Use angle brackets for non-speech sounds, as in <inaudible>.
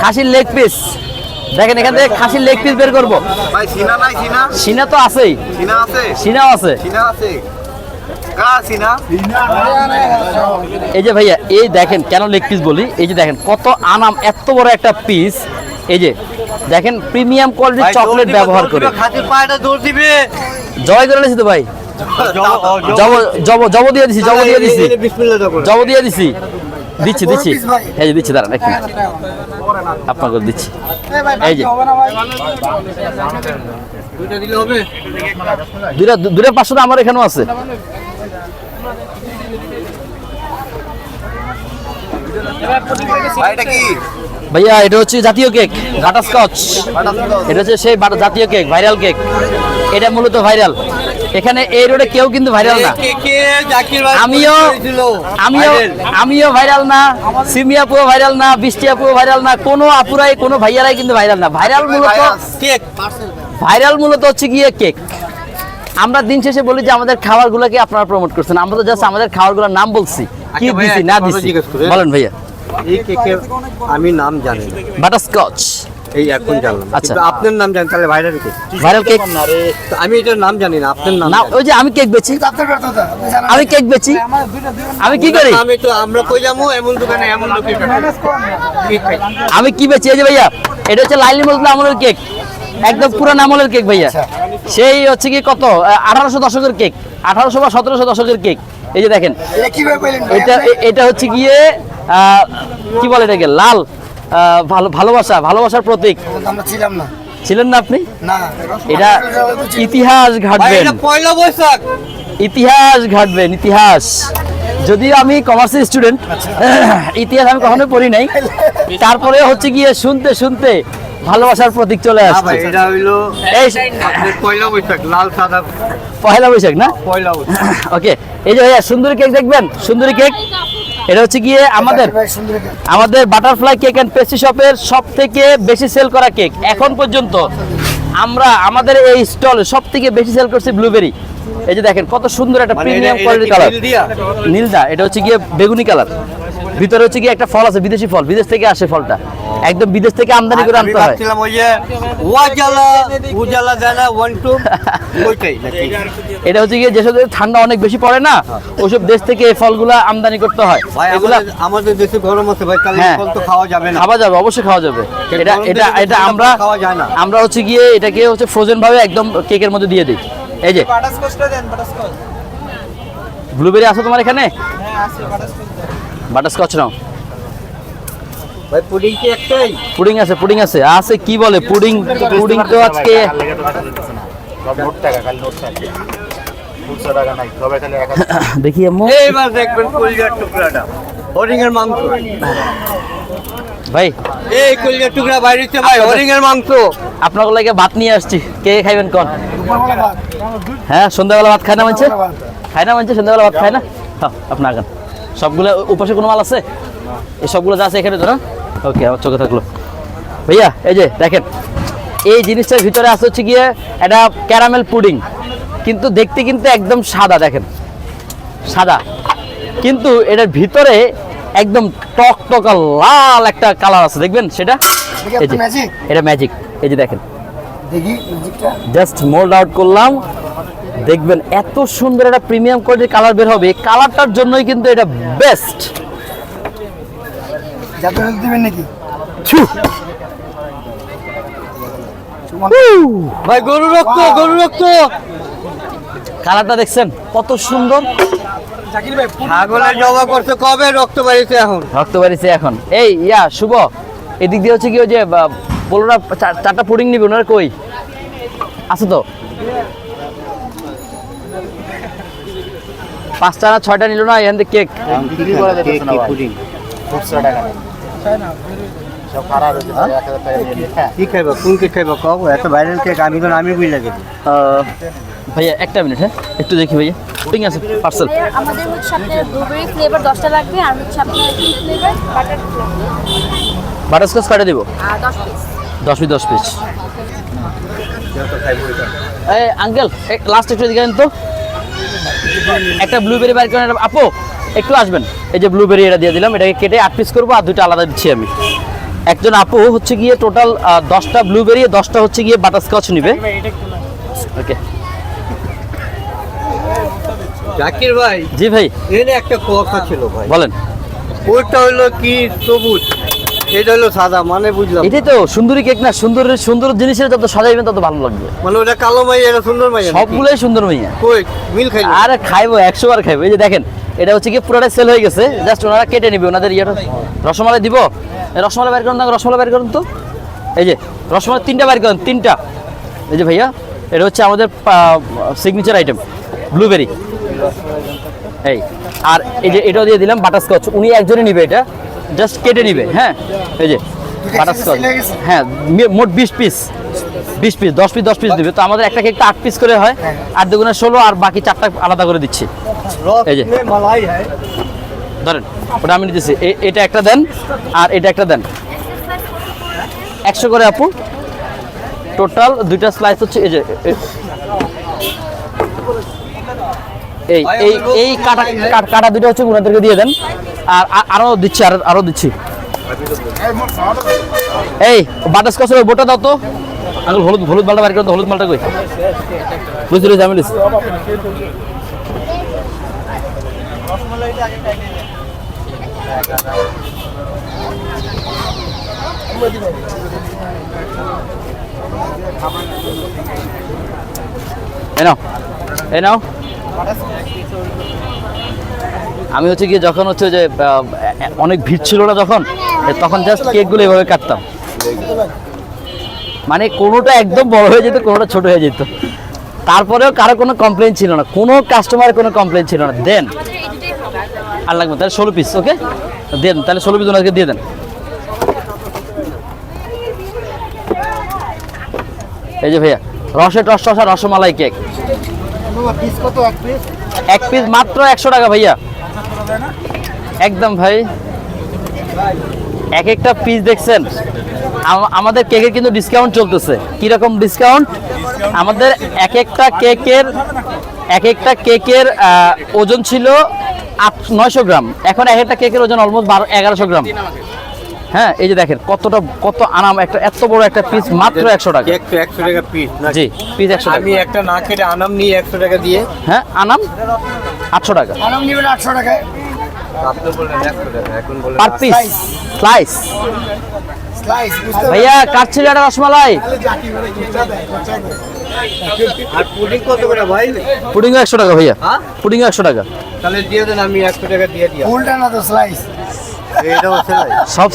খাসির leg piece দেখেন এখান থেকে খাসির লেগ পিস বের করব। সিনা নাই সিনা? সিনা তো আছেই। সিনা আছে? সিনাও আছে। এই যে ভাইয়া এই দেখেন কেন লেগ পিস বলি? এই যে দেখেন কত আনাম এত বড় একটা পিস এই যে দেখেন প্রিমিয়াম কোয়ালিটির চকলেট ব্যবহার করে। জয় করে নিয়েছি তো ভাই। Job job job. দিয়ে দিছি জব দিয়ে দিছি। জব দিয়ে দিছি। দিচ্ছি দিচ্ছি। এই যে দিচ্ছি দাঁড়ান এক মিনিট আপনাকে দিচ্ছি। এই যে। দুইটা দুটা দুটা পাঁচশোটা আমার এখানেও আছে। ভাই এটা কি? ভাইয়া এটা হচ্ছে জাতীয় কেক বাটারস্কচ এটা হচ্ছে সেই জাতীয় কেক ভাইরাল কেক। এটা মূলত ভাইরাল। এখানে এই রোডে কেউ কিন্তু ভাইরাল না। কে কে আমিও আমিও আমিও ভাইরাল না সিমি আপুও ভাইরাল না বৃষ্টি আপুও ভাইরাল না কোনো আপুরাই কোনো ভাইয়ারাই কিন্তু ভাইরাল না। ভাইরাল মূলত কেক ভাইরাল মূলত হচ্ছে গিয়ে কেক আমরা দিন শেষে বলি যে আমাদের খাবারগুলোকে আপনারা প্রমোট করছেন। আমরা তো জাস্ট আমাদের খাবারগুলোর নাম বলছি। কি আচ্ছা দিছি না দিছি? বলেন ভাইয়া। এই কেকের আমি নাম জানি না। বাটারস্কচ এই এখন জানলাম। আচ্ছা। আপনার নাম জানি তাহলে ভাইরাল কে ভাইরাল কেক তো আমি এটার নাম জানি না আপনার নাম না ওই যে আমি কেক বেচি। আমি কেক বেচি। আমি কি করি? আমি তো আমরা কই যাব? এমন দোকানে এমন লোকের আমি কি বেচি? এই যে ভাইয়া এটা হচ্ছে লাইলি মজলা আমলের কেক একদম পুরান আমলের কেক ভাইয়া। সেই হচ্ছে কি কত? আঠারোশো দশকের কেক আঠারোশো বা সতেরোশো দশকের কেক এই যে দেখেন। এটা এটা হচ্ছে গিয়ে কি বলে এটাকে? লাল। ভালো ভালোবাসা ভালোবাসার প্রতীক। আমরা ছিলাম না। ছিলেন না আপনি? না এটা ইতিহাস ঘাটবেন। পয়লা বৈশাখ। ইতিহাস ঘাটবেন ইতিহাস। যদিও আমি কমার্সের স্টুডেন্ট ইতিহাস আমি কখনো পড়ি নাই। তারপরে হচ্ছে গিয়ে শুনতে শুনতে ভালোবাসার প্রতীক চলে আসছে। ভাই এটা হইল এই পয়লা বৈশাখ লাল সাদা। পয়লা বৈশাখ না? পয়লা বৈশাখ। ওকে এই যে ভাইয়া সুন্দরী কেক দেখবেন? সুন্দরী কেক এটা হচ্ছে গিয়ে আমাদের আমাদের বাটারফ্লাই কেক অ্যান্ড পেস্ট্রি শপের সব থেকে বেশি সেল করা কেক। এখন পর্যন্ত আমরা আমাদের এই স্টল সব থেকে বেশি সেল করছি ব্লুবেরি এই যে দেখেন কত সুন্দর একটা প্রিমিয়াম এটা- এটা কোয়ালিটি কালার নীল নীলদা এটা হচ্ছে গিয়ে বেগুনি কালার ভিতরে হচ্ছে গিয়ে একটা ফল আছে বিদেশি ফল। বিদেশ থেকে আসে ফলটা। একদম বিদেশ থেকে আমদানি করে আনতে হয়। ওই যে ওয়াজালা উজালা জানা ওয়ান টু এটা হচ্ছে গিয়ে যেসব ঠান্ডা অনেক বেশি পড়ে না ওইসব দেশ থেকে এই ফলগুলা আমদানি করতে হয়। এগুলা আমাদের দেশে গরম আছে ভাই তাহলে হ্যাঁ। ফল তো খাওয়া যাবে না। খাওয়া যাবে অবশ্যই খাওয়া যাবে। এটা এটা এটা আমরা খাওয়া যায় না। আমরা হচ্ছে গিয়ে এটাকে হচ্ছে ফ্রোজেন ভাবে একদম কেকের মধ্যে দিয়ে দিই। এই যে। ব্লুবেরি আছে তোমার এখানে? বাটারস্কচ। নাও। ভাই পুডিং কি একটাই? পুডিং আছে পুডিং আছে। আছে কি বলে? পুডিং পুডিং তো আজকে <coughs> দেখি আম্মু। এইবার দেখবেন কলিজার টুকরাটা। হরিণের মাংস। ভাই। এই কলিজার টুকরা বাইরেছে ভাই হরিণের মাংস। আপনার লাগে ভাত নিয়ে আসছি। কে খাইবেন কোন? হ্যাঁ সন্ধ্যাবেলা ভাত খায় না মানছে? খায় না মানছে? সন্ধ্যাবেলা ভাত খায় না? হ্যাঁ আপনি আগান সবগুলো উপাসে কোনো মাল আছে? এই সবগুলো যা আছে এখানে ধরো। ওকে আমার চোখে থাকল। ভাইয়া এই যে দেখেন। এই জিনিসটার ভিতরে আছে হচ্ছে গিয়ে এটা ক্যারামেল পুডিং। কিন্তু দেখতে কিন্তু একদম সাদা দেখেন। সাদা। কিন্তু এটার ভিতরে একদম টক টকা লাল একটা কালার আছে দেখবেন সেটা? এই যে এটা ম্যাজিক এই যে দেখেন। দেখি জাস্ট মোল্ড আউট করলাম। দেখবেন এত সুন্দর একটা প্রিমিয়াম কোয়ালিটির কালার বের হবে। কালারটার জন্যই কিন্তু এটা বেস্ট যাতে হেল্প দিবেন নাকি? ভাই গরু রক্ত গরু রক্ত! কালারটা দেখছেন কত সুন্দর? ছাগলের জবা করছে কবে রক্ত বাড়িছে এখন? রক্ত বাড়িছে এখন। এই ইয়া শুভ। এদিক দিয়ে হচ্ছে কি ওই যে না চারটা পুডিং নিবে ওনার কই? আছে তো? পাঁচটা না ছয়টা নিল না এখান থেকে কেক কি খাইবা? কোন কেক খাইবা? কব এত ভাইরাল কেক আমি তো নামই বুঝে আহ, ভাইয়া একটা মিনিট হ্যাঁ? একটু দেখি ভাইয়া। পুডিং আছে পার্সেল আমাদের হচ্ছে আপনার ব্লুবেরি ফ্লেভার দশটা লাগবে আর হচ্ছে আপনার কি ফ্লেভার বাটার বাটারস্কচ কাটে দিব? আর দশ পিস দশ পিস দশ পিস এই আঙ্কেল লাস্ট একটু দিকে তো। একটা ব্লুবেরি বার করেন আপু একটু আসবেন। এই যে ব্লুবেরি এটা দিয়ে দিলাম এটাকে কেটে আট পিস করব আর দুইটা আলাদা দিচ্ছি আমি। একজন আপু হচ্ছে গিয়ে টোটাল দশটা ব্লুবেরি দশটা হচ্ছে গিয়ে বাটারস্কচ নিবে। ওকে জাকির ভাই জি ভাই। এখানে একটা কথা ছিল ভাই। বলেন। ওইটা হলো কি? সবুজ। এটা হলো সাদা মানে বুঝলাম। এটাই তো সুন্দরী কেক না সুন্দর সুন্দর জিনিসের যত সাজাইবেন তত ভালো লাগবে। মানে ওটা কালো মাই এটা সুন্দর মাই সবগুলোই সুন্দর মাইয়া। কই মিল খাই আরে খাইবো একশো বার খাইবো। এই যে দেখেন এটা হচ্ছে কি পুরোটাই সেল হয়ে গেছে। জাস্ট ওনারা কেটে নিবে ওনাদের ইয়েটা। রসমালাই দিব। রসমালাই বের করুন না রসমালাই বের করুন তো। এই যে রসমালাই তিনটা বের করুন তিনটা। এই যে ভাইয়া এটা হচ্ছে আমাদের সিগনেচার আইটেম ব্লুবেরি এই আর এই যে এটাও দিয়ে দিলাম বাটারস্কচ উনি একজনই নিবে এটা। জাস্ট কেটে নিবে হ্যাঁ? এই যে হ্যাঁ মোট বিশ পিস বিশ পিস দশ পিস দশ পিস দিবে। তো আমাদের একটা কেকটা আট পিস করে হয় আর দুগুণে ষোলো আর বাকি চারটা আলাদা করে দিচ্ছি। এই যে। ধরেন ওটা আমি নিতেছি এটা একটা দেন আর এটা একটা দেন। একশো করে আপু। টোটাল দুইটা স্লাইস হচ্ছে এই যে এই এই কাটা কাট- দুটো হচ্ছে ওনাদেরকে দিয়ে দেন। আর আরও দিচ্ছি, আর আরও দিচ্ছি। এই বাটারস্কচের বোটা দাও তো। আঙ্গুল হলুদ হলুদ মালটা বাইর করে হলুদ মালটা কই? পেরেছি, আমি এই নাও এই নাও। আমি হচ্ছে গিয়ে যখন হচ্ছে যে অনেক ভিড় ছিল না যখন তখন জাস্ট কেকগুলো এভাবে কাটতাম। মানে কোনোটা একদম বড় হয়ে যেত কোনোটা ছোট হয়ে যেত। তারপরেও কারও কোনো কমপ্লেন ছিল না। কোনো কাস্টমারের কোনো কমপ্লেন ছিল না। দেন আর লাগবে তাহলে ষোলো পিস ওকে দেন তাহলে ষোলো পিস ওনাকে দিয়ে দেন। এই যে ভাইয়া রসে টস টসা রসমালাই কেক এক পিস এক পিস মাত্র একশো টাকা ভাইয়া। একদম ভাই। এক একটা পিস দেখছেন আম- আমাদের কেকের কিন্তু ডিসকাউন্ট চলতেছে। কীরকম ডিসকাউন্ট আমাদের এক একটা কেকের এক একটা কেকের ওজন ছিল আট নয়শো গ্রাম। এখন এক একটা কেকের ওজন অলমোস্ট বারো এগারোশো গ্রাম। হ্যাঁ এই যে দেখেন কতটা কত আরাম একটা এত বড় একটা পিস মাত্র একশো টাকা। কেক একশো টাকা পিস জি পিস একশো টাকা। আমি একটা না কেটে আনাম নিয়ে একশো টাকা দিয়ে। হ্যাঁ আনাম আটশো টাকা। আনাম নেবেন আটশো টাকায়। পার পিস স্লাইস স্লাইস ভাইয়া কাটছিল একটা রসমালাই। পুডিং কত করে ভাই? পুডিং একশো টাকা ভাইয়া। হ্যাঁ? পুডিং একশো টাকা। তাহলে দিয়ে দেন আমি একশো টাকা দিয়ে দিই। ফুলটা না তো স্লাইস সব